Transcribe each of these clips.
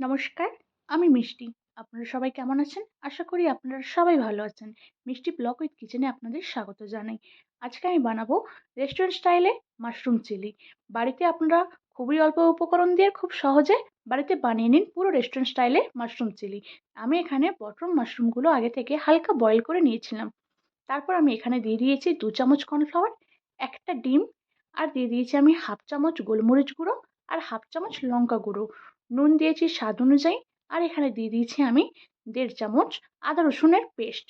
নমস্কার, আমি মিষ্টি। আপনারা সবাই কেমন আছেন? আশা করি আপনারা সবাই ভালো আছেন। মিষ্টি ব্লক উইথ কিচেনে আপনাদের স্বাগত জানাই। আজকে আমি বানাবো রেস্টুরেন্ট স্টাইলে মাশরুম চিলি। বাড়িতে আপনারা খুবই অল্প উপকরণ দিয়ে খুব সহজে বাড়িতে বানিয়ে নিন পুরো রেস্টুরেন্ট স্টাইলে মাশরুম চিলি। আমি এখানে বটম মাশরুমগুলো আগে থেকে হালকা বয়েল করে নিয়েছিলাম। তারপর আমি এখানে দিয়ে দিয়েছি দু চামচ কর্নফ্লাওয়ার একটা ডিম, আর দিয়ে দিয়েছি আমি হাফ চামচ গোলমরিচ গুঁড়ো আর হাফ চামচ লঙ্কা গুঁড়ো। নুন দিয়েছি স্বাদ অনুযায়ী, আর এখানে দিয়ে দিয়েছি আমি দেড় চামচ আদা রসুনের পেস্ট।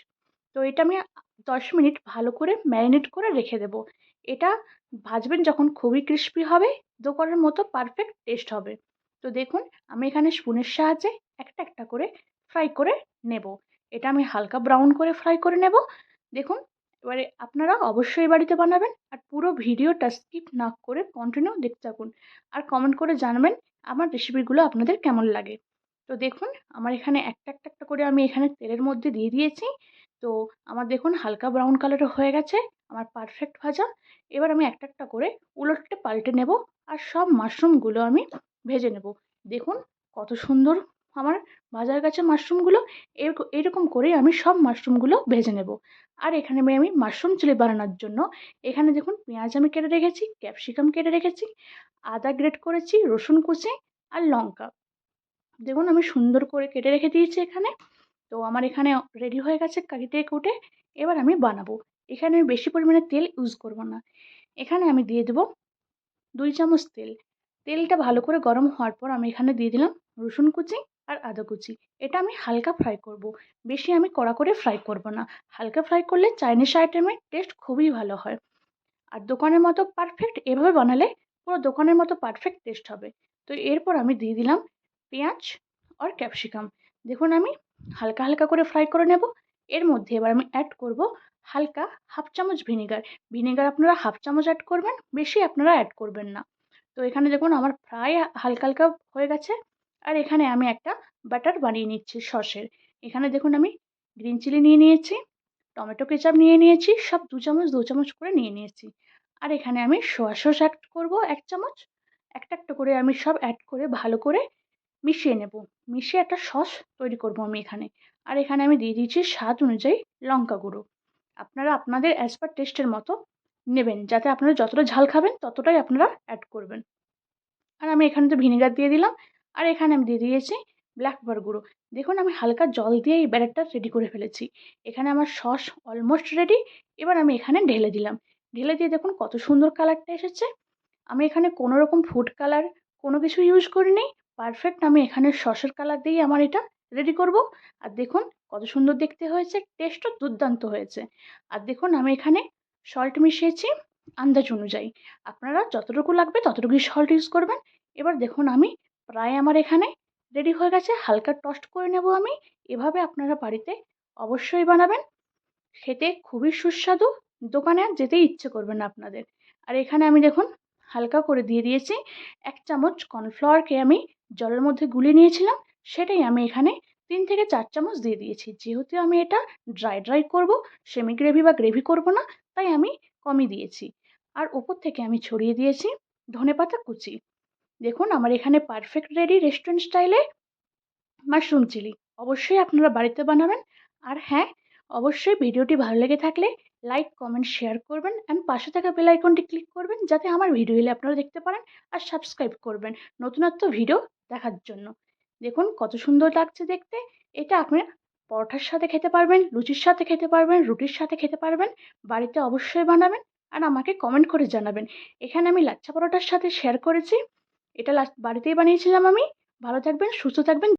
তো এটা আমি দশ মিনিট ভালো করে ম্যারিনেট করে রেখে দেব। এটা ভাজবেন যখন খুবই ক্রিস্পি হবে দোকানের মতো পারফেক্ট টেস্ট হবে। তো দেখুন, আমি এখানে স্পুনের সাহায্যে একটা একটা করে ফ্রাই করে নেব। এটা আমি হালকা ব্রাউন করে ফ্রাই করে নেব। দেখুন, এবারে আপনারা অবশ্যই বাড়িতে বানাবেন, আর পুরো ভিডিওটা স্কিপ না করে কন্টিনিউ দেখতে থাকুন। আর কমেন্ট করে জানাবেন আমার রেসিপিগুলো আপনাদের কেমন লাগে? তো দেখুন, আমার এখানে একটা একটা একটা করে আমি এখানে তেলের মধ্যে দিয়ে দিয়েছি। তো আমার দেখুন হালকা ব্রাউন কালারও হয়ে গেছে, আমার পারফেক্ট ভাজা। এবার আমি একটা একটা করে উলটে পাল্টে নেব আর সব মাশরুমগুলো আমি ভেজে নেব। দেখুন কত সুন্দর আমার ভাজার কাছে মাশরুমগুলো এরকম করেই আমি সব মাশরুমগুলো ভেজে নেব। আর এখানে আমি মাশরুম চিলি বানানোর জন্য এখানে দেখুন পেঁয়াজ আমি কেটে রেখেছি ক্যাপসিকাম কেটে রেখেছি, আদা গ্রেট করেছি, রসুন কুচি আর লঙ্কা। দেখুন আমি সুন্দর করে কেটে রেখে দিয়েছি এখানে। তো আমার এখানে রেডি হয়ে গেছে কেটে কুটে, এবার আমি বানাবো। এখানে আমি বেশি পরিমাণে তেল ইউজ করব না। এখানে আমি দিয়ে দেবো দুই চামচ তেল। তেলটা ভালো করে গরম হওয়ার পর আমি এখানে দিয়ে দিলাম রসুন কুচি আর আদা কুচি। এটা আমি হালকা ফ্রাই করব। বেশি আমি কড়া করে ফ্রাই করব না। হালকা ফ্রাই করলে চাইনিজ আইটেমের টেস্ট খুবই ভালো হয়। আর দোকানের মতো পারফেক্ট এভাবে বানালে পুরো দোকানের মতো পারফেক্ট টেস্ট হবে। তো এরপর আমি দিয়ে দিলাম পেঁয়াজ আর ক্যাপসিকাম দেখুন আমি হালকা হালকা করে ফ্রাই করে নেব। এর মধ্যে এবার আমি অ্যাড করব হালকা হাফ চামচ ভিনেগার ভিনেগার আপনারা হাফ চামচ অ্যাড করবেন, বেশি আপনারা অ্যাড করবেন না। তো এখানে দেখুন আমার ফ্রাই হালকা হালকা হয়ে গেছে। আর এখানে আমি একটা বাটার বানিয়ে নিচ্ছি সসের। এখানে দেখুন আমি গ্রিন চিলি নিয়ে নিয়েছি, টমেটো কেচাপ নিয়ে নিয়েছি, সব দু চামচ দু চামচ করে নিয়ে নিয়েছি। আর এখানে আমি সোয়া সস অ্যাড করব এক চামচ। একটা একটা করে আমি সব অ্যাড করে ভালো করে মিশিয়ে নেব। মিশিয়ে একটা সস তৈরি করব আমি এখানে। আর এখানে আমি দিয়ে দিয়েছি স্বাদ অনুযায়ী লঙ্কা গুঁড়ো। আপনারা আপনাদের অ্যাজ পার টেস্টের মতো নেবেন, যাতে আপনারা যতটা ঝাল খাবেন ততটাই আপনারা অ্যাড করবেন। আর আমি এখানে তো ভিনেগার দিয়ে দিলাম। আর এখানে আমি দিয়ে দিয়েছি ব্ল্যাক পেপার গুঁড়ো। দেখুন আমি হালকা জল দিয়ে এই ব্যাটারটা রেডি করে ফেলেছি। এখানে আমার সস অলমোস্ট রেডি এবার আমি এখানে ঢেলে দিলাম। ঢেলে দিয়ে দেখুন কত সুন্দর কালারটা এসেছে। আমি এখানে কোনো রকম ফুড কালার কোনো কিছু ইউজ করিনি। পারফেক্ট আমি এখানে সসের কালার দিয়েই আমার এটা রেডি করব। আর দেখুন কত সুন্দর দেখতে হয়েছে টেস্টও দুর্দান্ত হয়েছে। আর দেখুন আমি এখানে সল্ট মিশিয়েছি আন্দাজ অনুযায়ী। আপনারা যতটুকু লাগবে ততটুকুই সল্ট ইউজ করবেন। এবার দেখুন আমি প্রায় আমার এখানে। রেডি হয়ে গেছে, হালকা টস্ট করে নেব আমি। এভাবে আপনারা বাড়িতে অবশ্যই বানাবেন। খেতে খুবই সুস্বাদু। দোকানে আর যেতেই ইচ্ছে করবে না আপনাদের। আর এখানে আমি দেখুন, হালকা করে দিয়ে দিয়েছি। এক চামচ কর্নফ্লাওয়ারকে আমি জলের মধ্যে গুলে নিয়েছিলাম। সেটাই আমি এখানে তিন থেকে চার চামচ দিয়ে দিয়েছি। যেহেতু আমি এটা ড্রাই ড্রাই করব সেমি গ্রেভি বা গ্রেভি করব না, তাই আমি কমই দিয়েছি। আর ওপর থেকে আমি ছড়িয়ে দিয়েছি ধনে পাতা কুচি। দেখুন, আমার এখানে পারফেক্ট রেডি রেস্টুরেন্ট স্টাইলে মাশরুম চিলি অবশ্যই আপনারা বাড়িতে বানাবেন। আর হ্যাঁ অবশ্যই ভিডিওটি ভালো লেগে থাকলে লাইক কমেন্ট শেয়ার করবেন অ্যান্ড পাশে থাকা বেল আইকনটি ক্লিক করবেন যাতে আমার ভিডিও এলে আপনারা দেখতে পারেন আর সাবস্ক্রাইব করবেন নতুনত্ব ভিডিও দেখার জন্য। দেখুন, কত সুন্দর লাগছে দেখতে। এটা আপনি পরোটার সাথে খেতে পারবেন, লুচির সাথে খেতে পারবেন, রুটির সাথে খেতে পারবেন, বাড়িতে অবশ্যই বানাবেন আর আমাকে কমেন্ট করে জানাবেন। এখানে আমি লাচ্ছা পরোটার সাথে শেয়ার করেছি। এটা লাস্ট বাড়িতেই বানিয়েছিলাম আমি। ভালো থাকবেন সুস্থ থাকবেন।